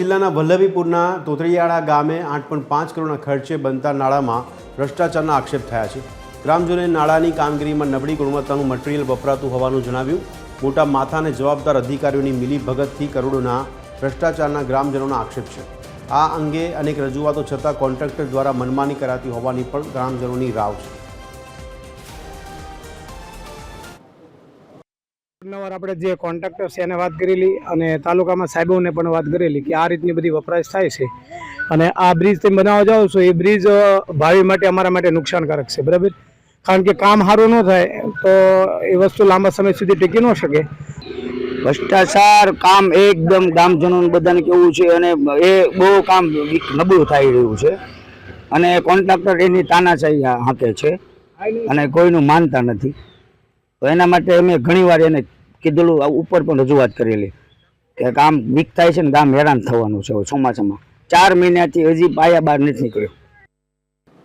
જિલ્લાના વલ્લભીપુરના તોતરિયાળા ગામે આઠ પોઈન્ટ પાંચ કરોડના ખર્ચે બનતા નાળામાં ભ્રષ્ટાચારના આક્ષેપ થયા છે. ગ્રામજનોએ નાળાની કામગીરીમાં નબળી ગુણવત્તાનું મટીરિયલ વપરાતું હોવાનું જણાવ્યું. મોટા માથા અને જવાબદાર અધિકારીઓની મિલીભગતથી કરોડોના ભ્રષ્ટાચારના ગ્રામજનોના આક્ષેપ છે. આ અંગે અનેક રજૂઆતો છતાં કોન્ટ્રાક્ટર દ્વારા મનમાની કરાતી હોવાની પણ ગ્રામજનોની રાવ છે. અવારનવાર આપણે જે કોન્ટ્રાક્ટર છે એને વાત કરેલી અને તાલુકામાં સાહેબોને પણ વાત કરેલી કે આ રીતની બધી વપરાશ થાય છે. અને આ બ્રિજ તમે બનાવવા જાઓ છો, એ બ્રિજ ભાવિ માટે અમારા માટે નુકસાનકારક છે, બરાબર? કારણ કે કામ સારું ન થાય, તો એ વસ્તુ લાંબા સમય સુધી ટીકી ન શકે. ભ્રષ્ટાચાર કામ એકદમ ગામજનો બધાને કેવું છે અને એ બહુ કામ નબળું થઈ રહ્યું છે. અને કોન્ટ્રાક્ટર એની તાનાશાહી હાંકે છે. અને કોઈનું માનતા નથી. તો એના માટે અમે ઘણીવાર એને કીધેલું ઉપર પણ રજૂઆત કરેલી કે ગામ વીક થાય છે ને ગામ હેરાન થવાનું છે ચોમાસામાં. ચાર મહિનાથી હજી પાયા બહાર નથી નીકળ્યો.